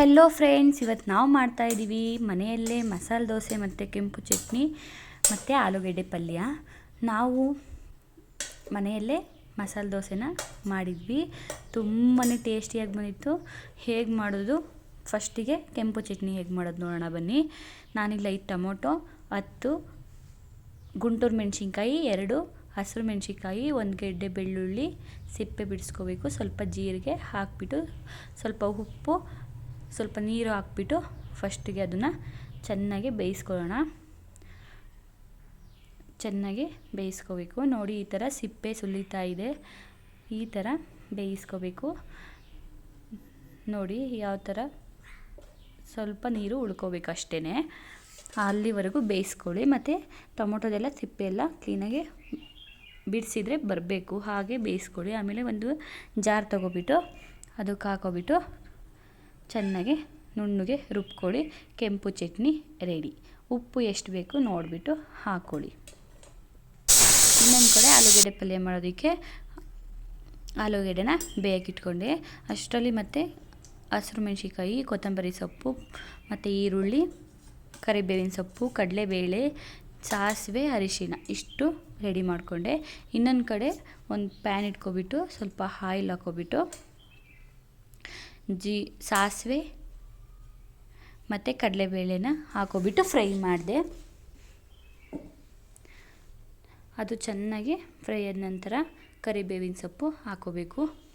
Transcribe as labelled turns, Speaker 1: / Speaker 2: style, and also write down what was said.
Speaker 1: Hello friends ಇವತ್ತು ನಾವು ಮಾಡ್ತಾ ಇದ್ದೀವಿ ಮನೆಯಲ್ಲೇ ಮಸಾಲೆ ದೋಸೆ ಮತ್ತು ಕೆಂಪು ಚಟ್ನಿ ಮತ್ತು ಆಲೂಗೆಡ್ಡೆ ಪಲ್ಯ. ನಾವು ಮನೆಯಲ್ಲೇ ಮಸಾಲೆ ದೋಸೆನ ಮಾಡಿದ್ವಿ. ತುಂಬಾ ಟೇಸ್ಟಿಯಾಗಿ ಬಂದಿತ್ತು. ಹೇಗೆ ಮಾಡೋದು? ಫಸ್ಟಿಗೆ ಕೆಂಪು ಚಟ್ನಿ ಹೇಗೆ ಮಾಡೋದು ನೋಡೋಣ ಬನ್ನಿ. ನಾನಿಲ್ಲ ಐದು ಟೊಮೊಟೊ, ಹತ್ತು ಗುಂಟೂರು ಮೆಣಸಿನ್ಕಾಯಿ, ಎರಡು ಹಸಿರು ಮೆಣಸಿನ್ಕಾಯಿ, ಒಂದು ಗೆಡ್ಡೆ ಬೆಳ್ಳುಳ್ಳಿ, ಸಿಪ್ಪೆ ಬಿಡಿಸ್ಕೋಬೇಕು. ಸ್ವಲ್ಪ ಜೀರಿಗೆ ಹಾಕಿಬಿಟ್ಟು ಸ್ವಲ್ಪ ಉಪ್ಪು ಸ್ವಲ್ಪ ನೀರು ಹಾಕ್ಬಿಟ್ಟು ಫಸ್ಟಿಗೆ ಅದನ್ನು ಚೆನ್ನಾಗಿ ಬೇಯಿಸ್ಕೊಳ್ಳೋಣ. ಚೆನ್ನಾಗಿ ಬೇಯಿಸ್ಕೋಬೇಕು. ನೋಡಿ, ಈ ಥರ ಸಿಪ್ಪೆ ಸುಲಿತಾ ಇದೆ. ಈ ಥರ ಬೇಯಿಸ್ಕೋಬೇಕು. ನೋಡಿ, ಯಾವ ಥರ ಸ್ವಲ್ಪ ನೀರು ಉಳ್ಕೋಬೇಕು ಅಷ್ಟೇ ಅಲ್ಲಿವರೆಗೂ ಬೇಯಿಸ್ಕೊಳ್ಳಿ. ಮತ್ತು ಟೊಮೊಟೊದೆಲ್ಲ ಸಿಪ್ಪೆ ಎಲ್ಲ ಕ್ಲೀನಾಗಿ ಬಿಡಿಸಿದ್ರೆ ಬರಬೇಕು. ಹಾಗೆ ಬೇಯಿಸ್ಕೊಳ್ಳಿ. ಆಮೇಲೆ ಒಂದು ಜಾರ್ ತೊಗೊಬಿಟ್ಟು ಅದಕ್ಕೆ ಹಾಕೋಬಿಟ್ಟು ಚೆನ್ನಾಗಿ ನುಣ್ಣಗೆ ರುಬ್ಕೊಳ್ಳಿ, ಕೆಂಪು ಚಟ್ನಿ ರೆಡಿ. ಉಪ್ಪು ಎಷ್ಟು ಬೇಕು ನೋಡಿಬಿಟ್ಟು ಹಾಕ್ಕೊಳ್ಳಿ ಇನ್ನೊಂದು ಕಡೆ ಆಲೂಗೆಡ್ಡೆ ಪಲ್ಯ ಮಾಡೋದಕ್ಕೆ ಆಲೂಗೆಡ್ಡೆನ ಬೇಯಕ್ಕಿಟ್ಕೊಂಡೆ ಅಷ್ಟರಲ್ಲಿ ಮತ್ತು ಹಸಿರು ಮೆಣಸಿಕಾಯಿ ಕೊತ್ತಂಬರಿ ಸೊಪ್ಪು, ಮತ್ತು ಈರುಳ್ಳಿ, ಕರಿಬೇವಿನ ಸೊಪ್ಪು, ಕಡಲೆಬೇಳೆ, ಸಾಸಿವೆ ಅರಿಶಿನ ಇಷ್ಟು ರೆಡಿ ಮಾಡಿಕೊಂಡೆ. ಇನ್ನೊಂದು ಕಡೆ ಒಂದು ಪ್ಯಾನ್ ಇಟ್ಕೊಬಿಟ್ಟು ಸ್ವಲ್ಪ ಆಯಿಲ್ ಹಾಕ್ಕೊಬಿಟ್ಟು ಜೀ ಸಾಸಿವೆ ಮತ್ತು ಕಡಲೆಬೇಳೆನ ಹಾಕೋಬಿಟ್ಟು ಫ್ರೈ ಮಾಡಿದೆ. ಅದು ಚೆನ್ನಾಗಿ ಫ್ರೈ ಆದ ನಂತರ ಕರಿಬೇವಿನ ಸೊಪ್ಪು ಹಾಕೋಬೇಕು.